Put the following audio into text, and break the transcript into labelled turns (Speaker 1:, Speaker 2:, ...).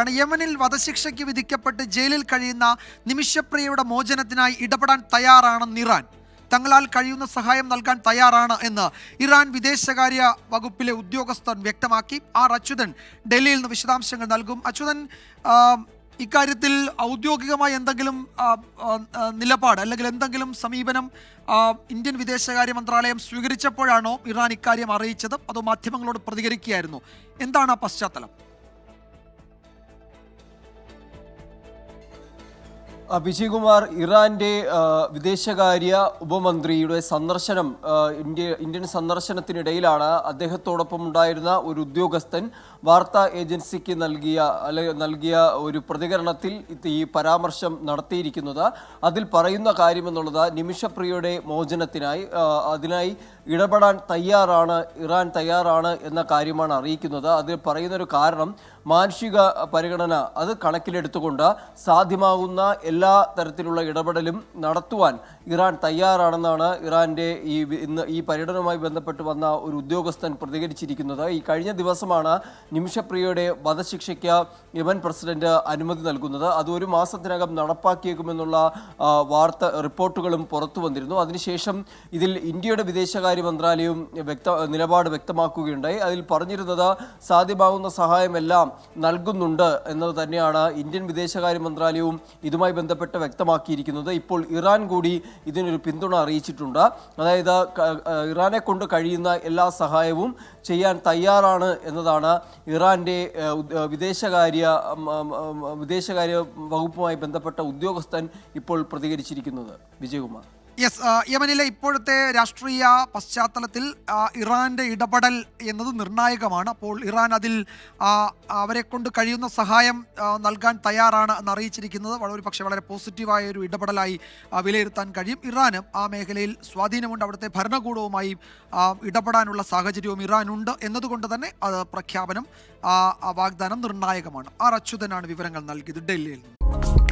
Speaker 1: ആണ് യമനിൽ വധശിക്ഷയ്ക്ക് വിധിക്കപ്പെട്ട് ജയിലിൽ കഴിയുന്ന നിമിഷപ്രിയയുടെ മോചനത്തിനായി ഇടപെടാൻ തയ്യാറാണെന്ന് ഇറാൻ തങ്ങളാൽ കഴിയുന്ന സഹായം നൽകാൻ തയ്യാറാണ് എന്ന് ഇറാൻ വിദേശകാര്യ വകുപ്പിലെ ഉദ്യോഗസ്ഥൻ വ്യക്തമാക്കി. ആർ അച്യുതൻ ഡൽഹിയിൽ നിന്ന് വിശദാംശങ്ങൾ നൽകും. അച്യുതൻ ഇക്കാര്യത്തിൽ ഔദ്യോഗികമായി എന്തെങ്കിലും നിലപാട് അല്ലെങ്കിൽ എന്തെങ്കിലും സമീപനം ഇന്ത്യൻ വിദേശകാര്യ മന്ത്രാലയം സ്വീകരിച്ചപ്പോഴാണോ ഇറാൻ ഇക്കാര്യം അറിയിച്ചത്? അതോ മാധ്യമങ്ങളോട് പ്രതികരിക്കുകയായിരുന്നു? എന്താണ് ആ പശ്ചാത്തലം?
Speaker 2: വിജയകുമാർ ഇറാന്റെ വിദേശകാര്യ ഉപമന്ത്രിയുടെ സന്ദർശനം ഇന്ത്യ ഇന്ത്യൻ സന്ദർശനത്തിനിടയിലാണ് അദ്ദേഹത്തോടൊപ്പം ഉണ്ടായിരുന്ന ഒരു ഉദ്യോഗസ്ഥൻ വാർത്താ ഏജൻസിക്ക് നൽകിയ നൽകിയ ഒരു പ്രതികരണത്തിൽ ഈ പരാമർശം നടത്തിയിരിക്കുന്നത്. അതിൽ പറയുന്ന കാര്യമെന്നുള്ളത് നിമിഷപ്രിയയുടെ മോചനത്തിനായി അതിനായി ഇടപെടാൻ തയ്യാറാണ് ഇറാൻ തയ്യാറാണ് എന്ന കാര്യമാണ് അറിയിക്കുന്നത്. അതിൽ പറയുന്നൊരു കാരണം മാനുഷിക പരിഗണന അത് കണക്കിലെടുത്തുകൊണ്ട് സാധ്യമാകുന്ന എല്ലാ തരത്തിലുള്ള ഇടപെടലും നടത്തുവാൻ ഇറാൻ തയ്യാറാണെന്നാണ് ഇറാന്റെ ഈ ഇന്ന് ഈ പര്യടനവുമായി ബന്ധപ്പെട്ട് വന്ന ഒരു ഉദ്യോഗസ്ഥൻ പ്രതികരിച്ചിരിക്കുന്നത്. ഈ കഴിഞ്ഞ ദിവസമാണ് നിമിഷപ്രിയയുടെ വധശിക്ഷയ്ക്ക് യമൻ പ്രസിഡന്റ് അനുമതി നൽകുന്നത്. അത് ഒരു മാസത്തിനകം നടപ്പാക്കിയേക്കുമെന്നുള്ള വാർത്ത റിപ്പോർട്ടുകളും പുറത്തു വന്നിരുന്നു. അതിനുശേഷം ഇതിൽ ഇന്ത്യയുടെ വിദേശകാര്യ മന്ത്രാലയവും വ്യക്ത നിലപാട് വ്യക്തമാക്കുകയുണ്ടായി. അതിൽ പറഞ്ഞിരുന്നത് സാധ്യമാകുന്ന സഹായമെല്ലാം നൽകുന്നുണ്ട് എന്നത് തന്നെയാണ് ഇന്ത്യൻ വിദേശകാര്യ മന്ത്രാലയവും ഇതുമായി ബന്ധപ്പെട്ട് വ്യക്തമാക്കിയിരിക്കുന്നത് ഇപ്പോൾ ഇറാൻ കൂടി ഇതിനൊരു പിന്തുണ അറിയിച്ചിട്ടുണ്ട്. അതായത് ഇറാനെ കൊണ്ട് കഴിയുന്ന എല്ലാ സഹായവും ചെയ്യാൻ തയ്യാറാണ് എന്നതാണ് ഏഹ്, വിദേശകാര്യ വിദേശകാര്യ വകുപ്പുമായി ബന്ധപ്പെട്ട ഉദ്യോഗസ്ഥൻ ഇപ്പോൾ പ്രതികരിച്ചിരിക്കുന്നത്. വിജയകുമാർ.
Speaker 1: യെസ് യമനിലെ ഇപ്പോഴത്തെ രാഷ്ട്രീയ പശ്ചാത്തലത്തിൽ ഇറാന്റെ ഇടപെടൽ എന്നത് നിർണായകമാണ്. അപ്പോൾ ഇറാൻ അതിൽ അവരെ കൊണ്ട് കഴിയുന്ന സഹായം നൽകാൻ തയ്യാറാണ് എന്ന് അറിയിച്ചിരിക്കുന്നത് വളരെ പക്ഷേ വളരെ പോസിറ്റീവായ ഒരു ഇടപെടലായി വിലയിരുത്താൻ കഴിയും. ഇറാനും ആ മേഖലയിൽ സ്വാധീനമുണ്ട്. അവിടുത്തെ ഭരണകൂടവുമായി ഇടപെടാനുള്ള സാഹചര്യവും ഇറാനുണ്ട് എന്നതുകൊണ്ട് തന്നെ അത് പ്രഖ്യാപനം വാഗ്ദാനം നിർണായകമാണ്. ആർ അച്യുതനാണ് വിവരങ്ങൾ നൽകിയത് ഡൽഹിയിൽ നിന്ന്.